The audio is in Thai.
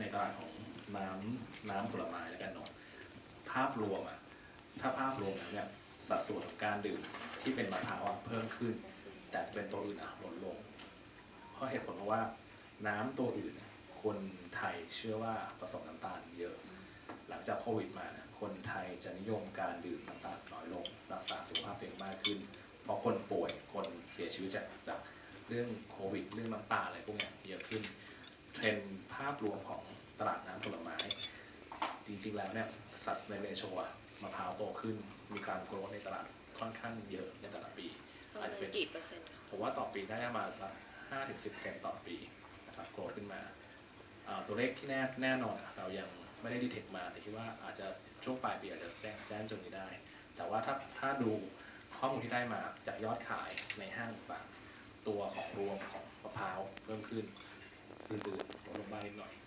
ในตลาดของน้ำน้ำผลไม้แล้วกันเนาะภาพรวมอะถ้าภาพรวมแล้วเนี่ยสัดส่วนของการดื่มที่เป็นมะพร้าวเพิ่มขึ้น แต่เป็นตัวอื่นอะลดลงเพราะเหตุผลเพราะว่าน้ำตัวอื่น คนไทยเชื่อว่าผสมน้ำตาลเยอะ หลังจากโควิดมาเนี่ยคนไทยจะนิยมการดื่มน้ำตาลน้อยลง รักษาสุขภาพตัวเองมากขึ้น เพราะคนป่วยคนเสียชีวิตจากจากเรื่องโควิดเรื่องน้ำตาลอะไรพวกนี้เยอะขึ้น รวมของตลาดน้ำผลไม้ จริงๆแล้วเนี่ยสัดในเรโชอะมะพร้าวโตขึ้น มีการโกรธในตลาดค่อนข้างเยอะในแต่ละปีประมาณกี่เปอร์เซ็นต์คะผมว่าต่อปีได้ประมาณสักห้าถึงสิบเซนต่อปีนะครับโกรธขึ้นมาอ่าตัวเลขที่แน่แน่นอนอะเรายังไม่ได้ดีเทคมา แต่คิดว่าอาจจะช่วงปลายปีอาจจะแจ้งแจ้งจนนี้ได้ แต่ว่าถ้าถ้าดูข้อมูลที่ได้มาจากยอดขายในห้างต่างๆตัวของรวมของมะพร้าวเพิ่มขึ้น 是不是我的妈呀！